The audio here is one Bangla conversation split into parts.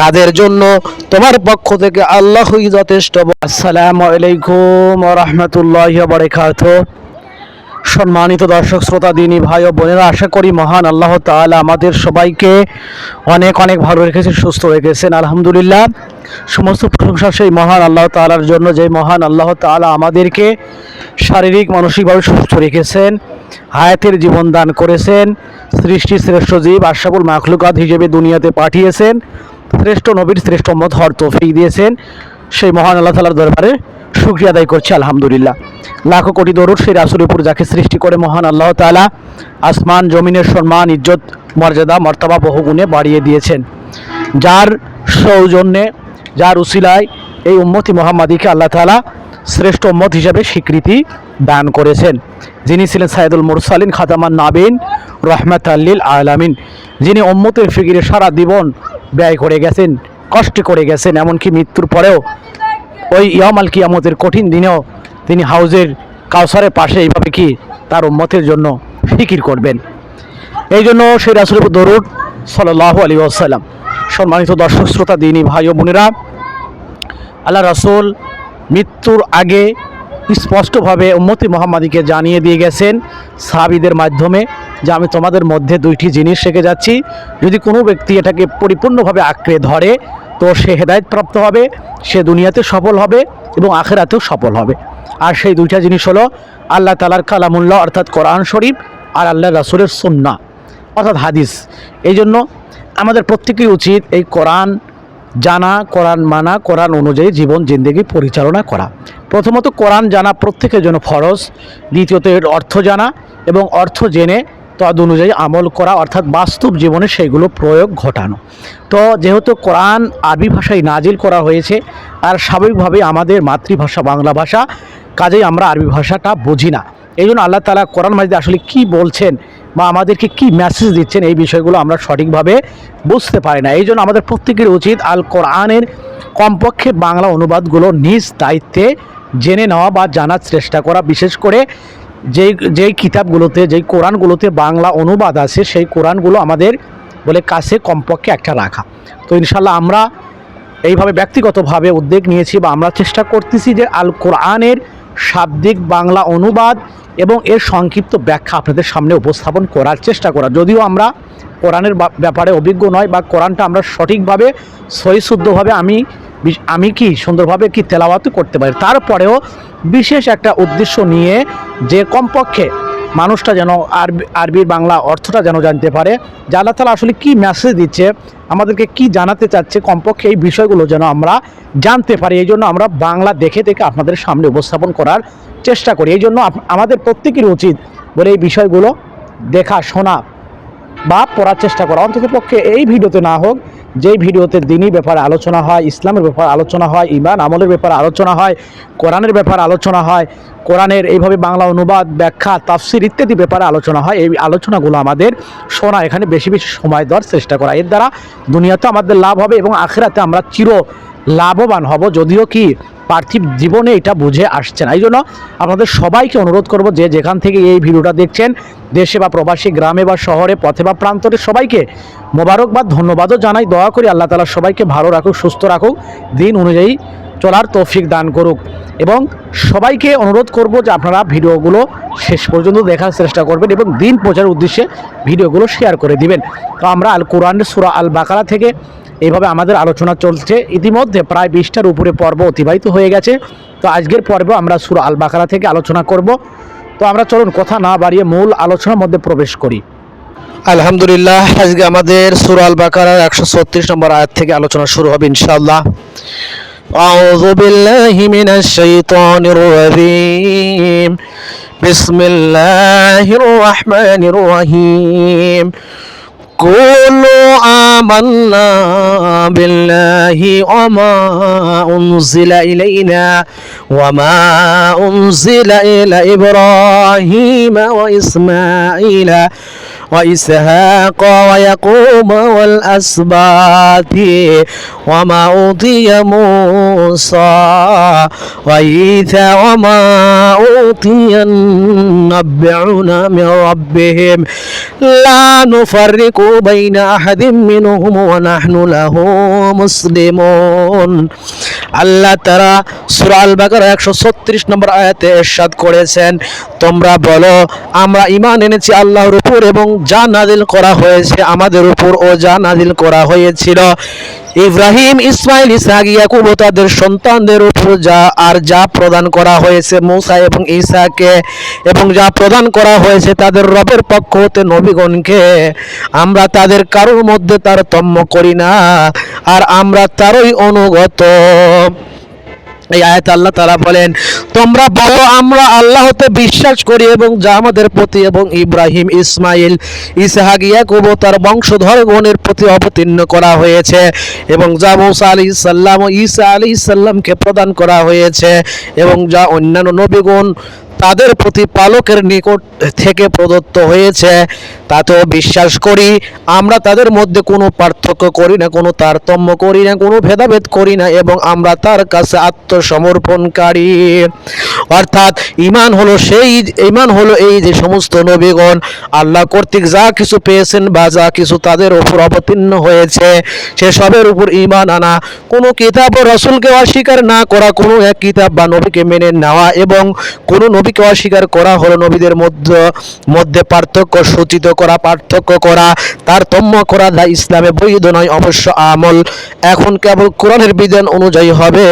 তাদের জন্য তোমার পক্ষ থেকে আল্লাহই যথেষ্ট। আসসালামু আলাইকুম রহমতুল্লাহ বরকাত সম্মানিত দর্শক, শ্রোতা, দিনী ভাই ও বোনেরা, আশা করি মহান আল্লাহ তাআলা আমাদের সবাইকে অনেক অনেক ভালো রেখেছেন সুস্থ রেখেছেন, আলহামদুলিল্লাহ। সমস্ত প্রশংসা সেই মহান আল্লাহ তালার জন্য, যে মহান আল্লাহ তাআলা আমাদেরকে শারীরিক, মানসিকভাবে সুস্থ রেখেছেন, হায়াতের জীবন দান করেছেন সৃষ্টি শ্রেষ্ঠ জীব আশাবুল মাখলুকাত হিসেবে দুনিয়াতে পাঠিয়েছেন। শ্রেষ্ঠ নবীর শ্রেষ্ঠ মত হর তৌফিক দিয়েছেন। সেই মহান আল্লাহ তালার দরবারে শুক্রিয়া আদায় করছি, আলহামদুলিল্লাহ। লাখো কোটি দরুদ সেই রাসুলের উপর যাকে সৃষ্টি করে মহান আল্লাহ তালা আসমান, জমিনের সম্মান, ইজ্জত, মর্যাদা, মর্তাবা বহুগুণে বাড়িয়ে দিয়েছেন। যার সৌজন্যে, যার উসিলায় এই উম্মতি মোহাম্মদীকে আল্লাহ তাআলা শ্রেষ্ঠ উম্মত হিসাবে স্বীকৃতি দান করেছেন। যিনি ছিলেন সাইদুল মুরসালিন খাতামান নাবিন রহমাত আল্লিল আলামিন। যিনি উম্মতের ফিকিরে সারা জীবন ব্যয় করে গেছেন, কষ্ট করে গেছেন, এমনকি মৃত্যুর পরেও ওই ইয়ামাল কিয়ামতের কঠিন দিনেও তিনি হাউজের কাউসারের পাশে এইভাবে কি তার উম্মতের জন্য ফিকির করবেন। এই জন্য সেই উপর দরুদ সাল্লাহ আলী আসাল্লাম সম্মানিত দর্শক, শ্রোতা, দিনী ভাই ও বোনেরা, আল্লাহ রাসুল মৃত্যুর আগে স্পষ্টভাবে উম্মতি মোহাম্মদীকে জানিয়ে দিয়ে গেছেন সাহাবিদের মাধ্যমে যে আমি তোমাদের মধ্যে দুইটি জিনিস শেখে যাচ্ছি। যদি কোনো ব্যক্তি এটাকে পরিপূর্ণভাবে আঁকড়ে ধরে, তো সে হেদায়ত প্রাপ্ত হবে, সে দুনিয়াতে সফল হবে এবং আখেরাতেও সফল হবে। আর সেই দুইটা জিনিস হলো আল্লাহ তালার কালামুল্লাহ, অর্থাৎ কোরআন শরীফ আর আল্লাহ রাসুলের সুন্না অর্থাৎ হাদিস। এই জন্য আমাদের প্রত্যেকেই উচিত এই কোরআন জানা, কোরআন মানা, কোরআন অনুযায়ী জীবন, জিন্দেগি পরিচালনা করা। প্রথমত, কোরআন জানা প্রত্যেকের জন্য ফরজ। দ্বিতীয়ত, এর অর্থ জানা এবং অর্থ জেনে তদ অনুযায়ী আমল করা, অর্থাৎ বাস্তব জীবনে সেইগুলো প্রয়োগ ঘটানো। তো, যেহেতু কোরআন আরবি ভাষায় নাজিল করা হয়েছে, আর স্বাভাবিকভাবে আমাদের মাতৃভাষা বাংলা ভাষা, কাজেই আমরা আরবি ভাষাটা বুঝি না। এই জন্য আল্লাহ তালা কোরআন মাজিদে আসলে কি বলছেন বা আমাদেরকে কি মেসেজ দিচ্ছেন এই বিষয়গুলো আমরা সঠিকভাবে বুঝতে পারি না। এই জন্য আমাদের প্রত্যেকের উচিত আল কোরআনের কমপক্ষে বাংলা অনুবাদগুলো নিজ দায়িত্বে জেনে নেওয়া বা জানার চেষ্টা করা। বিশেষ করে যেই যেই কিতাবগুলোতে, যেই কোরআনগুলোতে বাংলা অনুবাদ আছে, সেই কোরআনগুলো আমাদের বলে কাছে কমপক্ষে একটা রাখা। তো ইনশাল্লাহ আমরা এইভাবে ব্যক্তিগতভাবে উদ্যোগ নিয়েছি বা আমরা চেষ্টা করতেছি যে আল কোরআনের শাব্দিক বাংলা অনুবাদ এবং এর সংক্ষিপ্ত ব্যাখ্যা আপনাদের সামনে উপস্থাপন করার চেষ্টা করা। যদিও আমরা কোরআনের ব্যাপারে অভিজ্ঞ নয় বা কোরআনটা আমরা সঠিকভাবে সহিশুদ্ধভাবে আমি আমি কি সুন্দরভাবে কি তেলাওয়াত করতে পারি, তারপরেও বিশেষ একটা উদ্দেশ্য নিয়ে যে কমপক্ষে মানুষটা যেন আরবি আরবির বাংলা অর্থটা যেন জানতে পারে, যে আল্লাহ তালা আসলে কী মেসেজ দিচ্ছে, আমাদেরকে কি জানাতে চাচ্ছে, কমপক্ষে এই বিষয়গুলো যেন আমরা জানতে পারি। এই জন্য আমরা বাংলা দেখে দেখে আপনাদের সামনে উপস্থাপন করার চেষ্টা করি। এই জন্য আমাদের প্রত্যেকেরই উচিত বলে এই বিষয়গুলো দেখা, শোনা বা পড়ার চেষ্টা করা। অন্তত পক্ষে এই ভিডিওতে না হোক, যেই ভিডিওতে দিনই ব্যাপারে আলোচনা হয়, ইসলামের ব্যাপারে আলোচনা হয়, ইমান আমলের ব্যাপারে আলোচনা হয়, কোরআনের ব্যাপারে আলোচনা হয়, কোরআনের এইভাবে বাংলা অনুবাদ, ব্যাখ্যা, তাফসির ইত্যাদি ব্যাপারে আলোচনা হয়, এই আলোচনাগুলো আমাদের শোনা, এখানে বেশি বেশি সময় দেওয়ার চেষ্টা করা। এর দ্বারা দুনিয়াতে আমাদের লাভ হবে এবং আখেরাতে আমরা চির লাভবান হব। যদিও কি পার্থিব জীবনে এটা বুঝে আসছে না। এই জন্য আপনাদের সবাইকে অনুরোধ করব যে যেখান থেকে এই ভিডিওটা দেখছেন, দেশে বা প্রবাসী, গ্রামে বা শহরে, পথে বা প্রান্তরে সবাইকে মোবারক বা ধন্যবাদও জানাই। দয়া করি আল্লাহ তালা সবাইকে ভালো রাখুক, সুস্থ রাখুক, দিন অনুযায়ী চলার তৌফিক দান করুক। এবং সবাইকে অনুরোধ করব যে আপনারা ভিডিওগুলো শেষ পর্যন্ত দেখার চেষ্টা করবেন এবং দিন প্রচারের উদ্দেশ্যে ভিডিওগুলো শেয়ার করে দিবেন। তো আমরা আল কোরআনের সুরা আল বাকারা থেকে এইভাবে আমাদের আলোচনা চলছে ইতিমধ্যে প্রায় বিশটার উপরে পর্ব অতিবাহিত হয়ে গেছে তো আজকের পর্বে আমরা সুরা আল বাকারা থেকে আলোচনা করব তো আমরা চলুন কথা না বাড়িয়ে মূল আলোচনার মধ্যে প্রবেশ করি আলহামদুলিল্লাহ আজকে আমাদের সুরা আল বাকারার একশো ছত্রিশ নম্বর আয়াত থেকে আলোচনা শুরু হবে ইনশাআল্লাহ أعوذ بالله من الشيطان الرجيم بسم الله الرحمن الرحيم قولوا آمنا بالله وما أنزل إلينا وما أنزل إلى إبراهيم وإسماعيل وإسحاق ويقوم والأسباط وما أوتي موسى وعيسى وما أوتي النبعون من ربهم لا نفرق بين أحد منهم ونحن له مسلمون আল্লাহ তারা সূরা আল বাকারা একশো ছত্রিশ নম্বর আয়াতে এরশাদ করেছেন তোমরা বলো আমরা ঈমান এনেছি আল্লাহর উপর এবং যা নাজিল করা হয়েছে আমাদের উপর ও যা নাজিল করা হয়েছিল। ইব্রাহিম, ইসমাইল, ইসহাক, ইয়াকুব ও তাদের সন্তানদের উপর যা আর যা প্রদান করা হয়েছে মূসা এবং ঈসাকে এবং যা প্রদান করা হয়েছে তাদের রবের পক্ষ হতে নবীগণকে, আমরা তাদের কারোর মধ্যে তারতম্য করি না। আর আমরা তারই অনুগত। এই আয়াত আল্লাহ তারা বলেন, তোমরা বলো, আমরা আল্লাহতে বিশ্বাস করি এবং যা আমাদের প্রতি এবং ইব্রাহিম, ইসমাইল, ইসহাক, ইয়াকুব ও তার বংশধরগণের প্রতি অবতীর্ণ করা হয়েছে এবং যা মৌসা আলী ইসাল্লাম ও ঈসা আলী ইসাল্লামকে প্রদান করা হয়েছে এবং যা অন্যান্য নবীগণ তাদের প্রতিপালকের নিকট থেকে প্রদত্ত হয়েছে। তা তো বিশ্বাস করি, আমরা তাদের মধ্যে কোনো পার্থক্য করি না, কোনো তারতম্য করি না, কোনো ভেদাভেদ করি না, এবং আমরা তার কাছে আত্মসমর্পণকারী। অর্থাৎ ইমান হলো সেই ইমান হলো এই যে সমস্ত নবীগণ, আল্লাহ কর্তৃক যা কিছু পেয়েছেন বা যা কিছু তাদের উপর অবতীর্ণ হয়েছে, সেসবের উপর ইমান আনা, কোনো কিতাব ও রসুলকে অস্বীকার না করা, কোনো এক কিতাব বা নবীকে মেনে নেওয়া এবং কোনো নবীকে অস্বীকার করা হলো নবীদের মধ্যে মধ্যে পার্থক্য সূচিত করা, পার্থক্য করা, তারতম্য করা যা ইসলামে বৈধ নয়, অবশ্য আমল এখন কেবল কোরআনের বিধান অনুযায়ী হবে।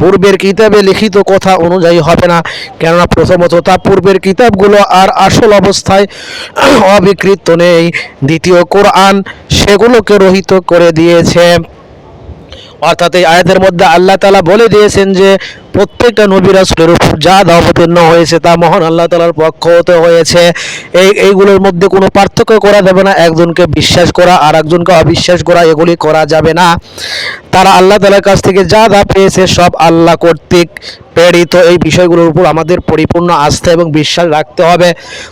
পূর্বের কিতাবে লিখিত কথা অনুযায়ী হবে না। কেননা প্রথমত তা পূর্বের কিতাবগুলো আর আসল অবস্থায় অবিকৃত নেই। দ্বিতীয়, কোরআন সেগুলোকে রহিত করে দিয়েছে। অর্থাৎ এই আয়াতের মধ্যে আল্লাহ তালা বলে দিয়েছেন যে প্রত্যেকটা নবী রাসূলের উপর যা অবতীর্ণ হয়েছে তা মহান আল্লাহ তালার পক্ষ হতে হয়েছে। এই এইগুলোর মধ্যে কোনো পার্থক্য করা যাবে না। একজনকে বিশ্বাস করা আর একজনকে অবিশ্বাস করা, এগুলি করা যাবে না। তারা আল্লাহ তালার কাছ থেকে যা যা পেয়েছে সব আল্লাহ কর্তৃক প্রেরিত। এই বিষয়গুলোর উপর আমাদের পরিপূর্ণ আস্থা এবং বিশ্বাস রাখতে হবে।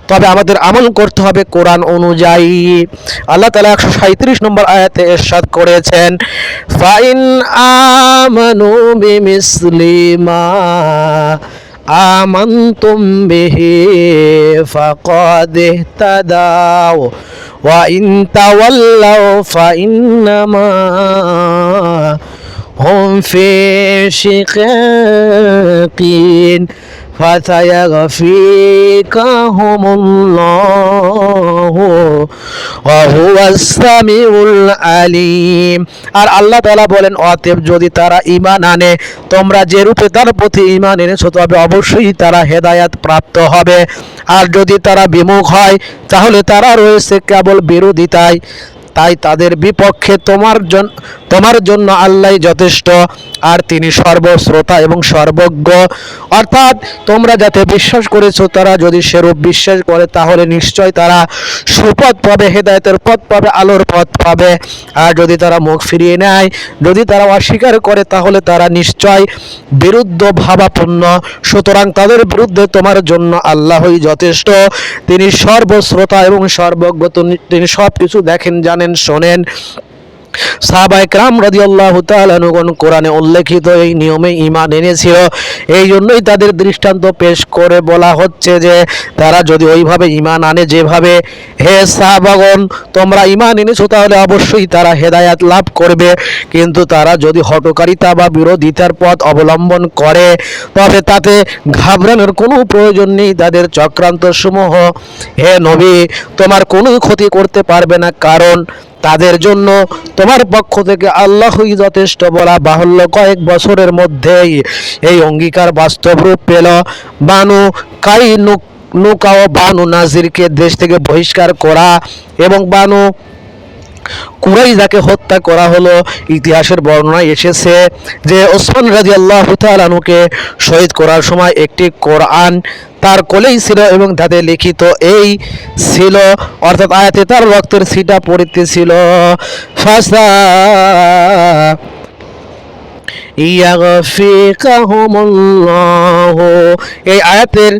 তবে আমাদের আমল করতে হবে কোরআন অনুযায়ী। আল্লাহ তালা একশো সাঁত্রিশ নম্বর আয়াতে এরশাদ করেছেন, ফাইন আমানু বিমিসলিমা আমন্তুম বিহি ফাকাদ ইহতাদাও ওয়া ইন তাওয়াল্লাও ফাইন্নামা هم في شقاق فسيغفيكهم الله وهو السميع العليم আর আল্লাহ তাআলা বলেন অতএব যদি তারা ঈমান আনে তোমরা যে রূপে তার প্রতি ঈমান এনেছো তবে অবশ্যই তারা হেদায়াত প্রাপ্ত হবে আর যদি তারা বিমুখ হয় তাহলে তারা রয়েছে কেবল বিরোধিতায় তাই তাদের বিপক্ষে তোমার জন্য তোমার জন্য আল্লাহ যথেষ্ট, আর তিনি সর্বশ্রোতা এবং সর্বজ্ঞ। অর্থাৎ তোমরা যাতে বিশ্বাস করেছ, তারা যদি সেরূপ বিশ্বাস করে, তাহলে নিশ্চয় তারা সুপথ পাবে, হেদায়তের পথ পাবে, আলোর পথ পাবে। আর যদি তারা মুখ ফিরিয়ে নেয়, যদি তারা অস্বীকার করে, তাহলে তারা নিশ্চয় বিরুদ্ধ ভাবাপন্ন। সুতরাং তাদের বিরুদ্ধে তোমার জন্য আল্লাহই যথেষ্ট। তিনি সর্বশ্রোতা এবং সর্বজ্ঞ। তিনি- তিনি সব কিছু দেখেন, জানেন, শোনেন। সাহাবা একরাম রাদিয়াল্লাহু তাআলা অনুগণ কোরআনে উল্লেখিত এই নিয়মে ঈমান এনেছিল। এই জন্যই তাদের দৃষ্টান্ত পেশ করে বলা হচ্ছে যে, তারা যদি ওইভাবে ঈমান আনে যেভাবে, হে সাহাবাগণ, তোমরা ঈমান এনেছো তাহলে অবশ্যই তারা হেদায়াত লাভ করবে। কিন্তু তারা যদি হটকারিতা বা বিরোধিতার পথ অবলম্বন করে, তবে তাতে ঘাবড়ানোর কোনো প্রয়োজন নেই। তাদের চক্রান্ত সমূহ হে নবী, তোমার কোনো ক্ষতি করতে পারবে না। কারণ তাদের জন্য তোমার পক্ষ থেকে আল্লাহই যথেষ্ট বলা বাহুল্য কয়েক বছরের মধ্যেই এই অঙ্গীকার বাস্তব রূপ পেল। বানু কাই নুকা ও বানু নাজিরকে দেশ থেকে বহিষ্কার করা এবং বানু কুরাইজাকে হত্যা করা হলো। ইতিহাসের বর্ণনায় এসেছে যে ওসমান রাজি আল্লাহ তালানুকে শহীদ করার সময় একটি কোরআন তার কোলেই ছিল এবং তাতে লিখিত এই ছিল, অর্থাৎ আয়াতে তার রক্তের সিটা পড়িতেছিল ফাসা ইয়াগফিকাহুমুল্লাহ। এই আয়াতের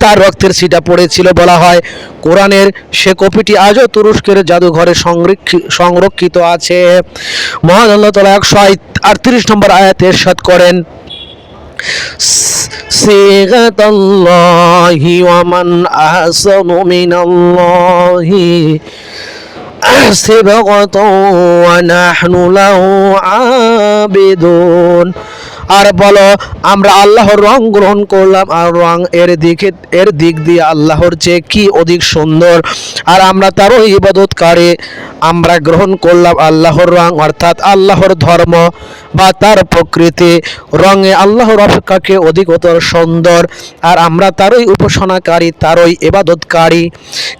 তার রক্তের সিটা পড়েছিল বলা হয় কোরআনের সে কপিটি আজও তুরস্কের জাদুঘরে সংরক্ষি- সংরক্ষিত আছে মহান আল্লাহ তালা একশো আটত্রিশ নম্বর আয়াতে এরশাদ করেন صيغة الله ومن أحسن من الله صبغة ونحن له عابدون আর বলো, আমরা আল্লাহর রং গ্রহণ করলাম আর রং এর দিকে, এর দিক দিয়ে আল্লাহর চেয়ে কি অধিক সুন্দর? আর আমরা তারও ইবাদতকারী, আমরা গ্রহণ করলাম আল্লাহর রং, অর্থাৎ আল্লাহর ধর্ম বা তার প্রকৃতি। রঙে আল্লাহর অপেক্ষাকে অধিকতর সুন্দর, আর আমরা তারই উপাসনাকারী, তারই ইবাদতকারী।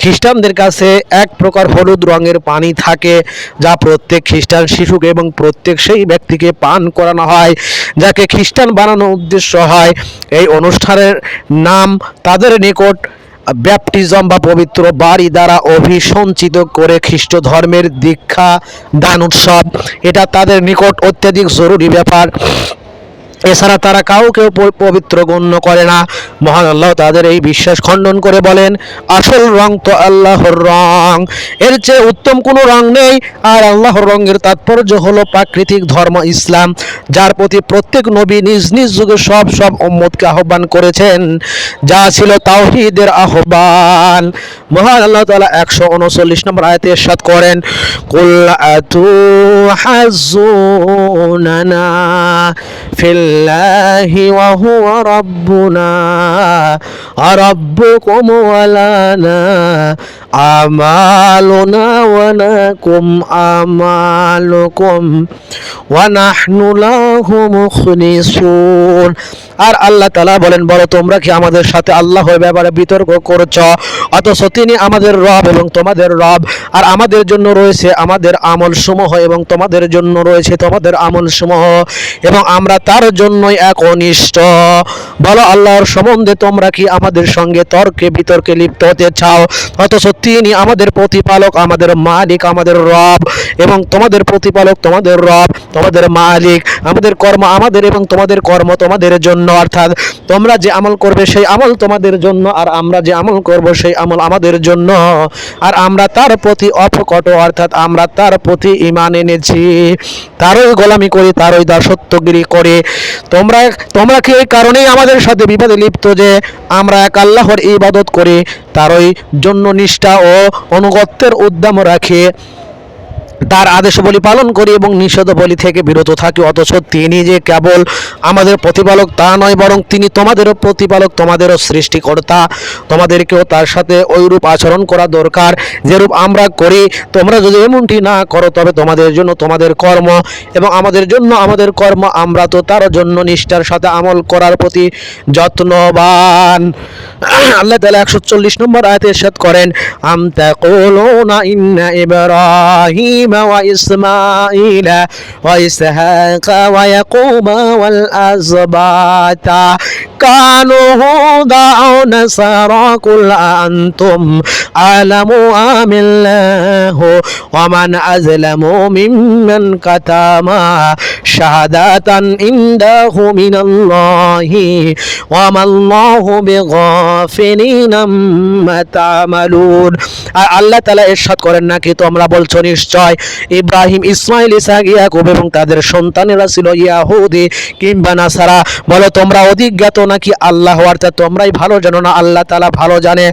খ্রিস্টানদের কাছে এক প্রকার হলুদ রঙের পানি থাকে, যা প্রত্যেক খ্রিস্টান শিশুকে এবং প্রত্যেক সেই ব্যক্তিকে পান করানো হয়, যাকে খ্রিস্টান বানানোর উদ্দেশ্য হয়। এই অনুষ্ঠানের নাম তাদের নিকট ব্যাপটিজম বা পবিত্র বাড়ি দ্বারা অভিসঞ্চিত করে খ্রিস্ট ধর্মের দীক্ষা দান উৎসব। এটা তাদের নিকট অত্যাধিক জরুরি ব্যাপার। এছাড়া তারা কাউকে প- পবিত্র গণ্য করে না। মহান আল্লাহ তাদের এই বিশ্বাস খণ্ডন করে বলেন, আসল রং তো আল্লাহর রং। এর চেয়ে উত্তম কোনো রং নেই। আর আল্লাহর রঙের তাৎপর্য হলো প্রাকৃতিক ধর্ম ইসলাম, যার প্রতি প্রত্যেক নবী নিজ নিজ যুগে সব সব উম্মতকে আহ্বান করেছেন। যা ছিল তাওহীদের আহ্বান। মহান আল্লাহ তাআলা একশো উনচল্লিশ নম্বর আয়াতে ইরশাদ করেন, কুল আতু الله وهو ربنا. ربكم ولنا أعمالنا ولكم أعمالكم ونحن له مخلصون. আর আল্লাহ তালা বলেন, বলো তোমরা কি আমাদের সাথে আল্লাহর ব্যাপারে বিতর্ক করছ? অথচ তিনি আমাদের রব এবং তোমাদের রব, আর আমাদের জন্য রয়েছে আমাদের আমল সমূহ এবং তোমাদের জন্য রয়েছে তোমাদের আমল সমূহ এবং আমরা তার জন্যই একনিষ্ঠ বলো আল্লাহর সম্বন্ধে তোমরা কি আমাদের সঙ্গে তর্কে বিতর্কে লিপ্ত হতে চাও? অথচ তিনি আমাদের প্রতিপালক, আমাদের মালিক, আমাদের রব এবং তোমাদের প্রতিপালক তোমাদের রব, তোমাদের মালিক, আমাদের কর্ম আমাদের এবং তোমাদের কর্ম তোমাদের জন্য। অর্থাৎ তোমরা যে আমল করবে সেই আমল তোমাদের জন্য আর আমরা যে আমল করব সেই আমল আমাদের জন্য। আর আমরা তার প্রতি অপকট, অর্থাৎ আমরা তার প্রতি ইমান এনেছি। তারই গোলামি করি, তারই দাসত্বগিরি করে। তোমরা তোমরা কি এই কারণেই আমাদের সাথে বিবাদে লিপ্ত যে আমরা এক আল্লাহর ইবাদত করি, তারই জন্য নিষ্ঠা ও অনুগত্যের উদ্যম রাখি। তার আদেশ বলি পালন করি এবং নিষেধ বলি থেকে বিরত থাকি। অথচ তিনি যে কেবল আমাদের প্রতিপালক তা নয়, বরং তিনি তোমাদেরও প্রতিপালক, তোমাদেরও সৃষ্টিকর্তা। তোমাদেরকেও তার সাথে ওইরূপ আচরণ করা দরকার। যেরূপ আমরা করি, তোমরা যদি এমনটি না করো, তবে তোমাদের জন্য তোমাদের কর্ম এবং আমাদের জন্য আমাদের কর্ম। আমরা তো তার জন্য নিষ্ঠার সাথে আমল করার প্রতি যত্নবান। আল্লাহ তালা একশো চল্লিশ নম্বর আয়তে করেন, আম ইন্না ইব্রাহিম। ওয়া ইসহাকা ওয়া ইয়াকুবা ওয়াল আযবাতা কানু হুদা আও নাসারা কুল আনতুম আলামু আমিল্লাহু ওয়া মান আযলামু মিম্মান কাতামা শাহাদাতান ইনদাহু মিনাল্লাহি ওয়া মাল্লাহু বিগাফিলিন আম্মা তা'মালুন আর আল্লাহ তাআলা ইরশাদ করেন নাকি? তোমরা বলছো নিশ্চয়। ইব্রাহিম, ইসমাইল, ইসহাক, ইয়াকুব এবং তাদের সন্তানেরা ছিল ইয়াহুদি কিংবা নাসারা। বলো, তোমরা অধিক জ্ঞাত নাকি আল্লাহ অর্থাৎ তোমরাই ভালো জানো না, আল্লাহ তালা ভালো জানে।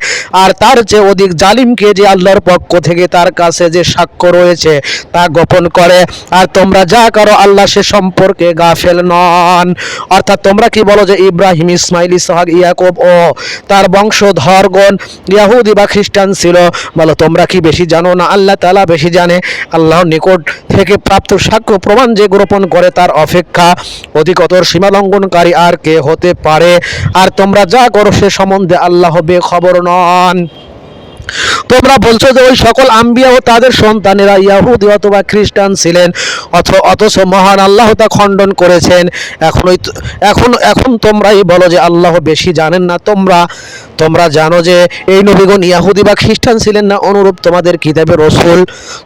আর তার চেয়ে অধিক জালিমকে যে আল্লাহর পক্ষ থেকে তার কাছে যে সাক্ষ্য রয়েছে, তা গোপন করে। আর তোমরা যা করো, আল্লাহ সে সম্পর্কে গাফেল নন। অর্থাৎ তোমরা কি বলো যে ইব্রাহিম, ইসমাইল, ইসহাক, ইয়াকুব ও তার বংশধরগণ ইয়াহুদি বা খ্রিস্টান ছিল? বলো, তোমরা কি বেশি জানো না? আল্লাহ তালা বেশি জানে। আল্লাহর নিকট থেকে প্রাপ্ত সাক্ষ্য প্রমাণ যে গোপন করে তার অপেক্ষা অধিকতর সীমালঙ্ঘনকারী আর কে হতে পারে? আর তোমরা যা করো সে সম্বন্ধে আল্লাহ খবর নন। তোমরা বলছো যে ওই সকল আম্বিয়া ও তাদের সন্তানেরা ইয়াহুদি অথবা খ্রিস্টান ছিলেন, অথ, অথচ মহান আল্লাহ তা খণ্ডন করেছেন। এখন ওই এখন এখন তোমরাই বলো যে আল্লাহ বেশি জানেন না। তোমরা তোমরা জানো যে এই নবীগণ ইয়াহুদি বা খ্রিস্টান ছিলেন না, অনুরূপ তোমাদের কিতাবে রসুল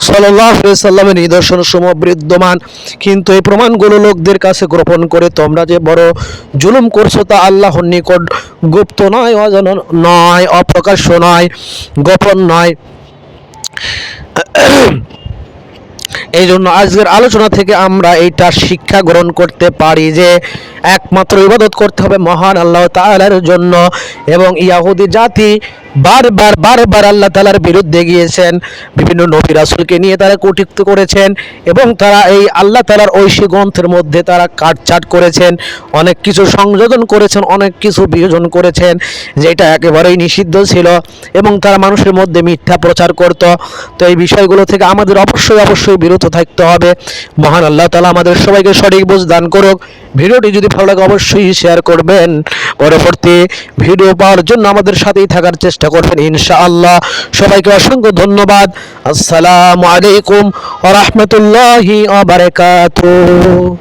সাল্লামের নিদর্শন সমূহ বিদ্যমান। কিন্তু এই প্রমাণগুলো লোকদের কাছে গোপন করে তোমরা যে বড় জুলুম করছ তা আল্লাহর নিকট গুপ্ত নয়, অজান নয়, অপ্রকাশ্য নয়, গোপন নয়। এই জন্য আজকের আলোচনা থেকে আমরা এইটা শিক্ষা গ্রহণ করতে পারি যে একমাত্র ইবাদত করতে হবে মহান আল্লাহ তালার জন্য এবং ইয়াহুদি জাতি বারবার বারবার আল্লাহ তালার বিরুদ্ধে গিয়েছেন, বিভিন্ন নবী রাসূলকে নিয়ে তারা কটূক্ত করেছেন এবং তারা এই আল্লাহ তাআলার ঐশী গ্রন্থের মধ্যে তারা কাটছাট করেছেন, অনেক কিছু সংযোজন করেছেন, অনেক কিছু বিয়োজন করেছেন, যেটা একেবারেই নিষিদ্ধ ছিল এবং তারা মানুষের মধ্যে মিথ্যা প্রচার করত। তো এই বিষয়গুলো থেকে আমাদের অবশ্যই অবশ্যই বিরত থাকতে হবে। মহান আল্লাহ তালা আমাদের সবাইকে সঠিক বুঝ দান করুক। ভিডিওটি যদি ভালো লাগে অবশ্যই শেয়ার করবেন। পরবর্তী ভিডিও পাওয়ার জন্য আমাদের সাথেই থাকার চেষ্টা করবেন ইনশাআল্লাহ। সবাইকে অসংখ্য ধন্যবাদ। আসসালামু আলাইকুম ওয়া রাহমাতুল্লাহি ওয়া বারাকাতুহু।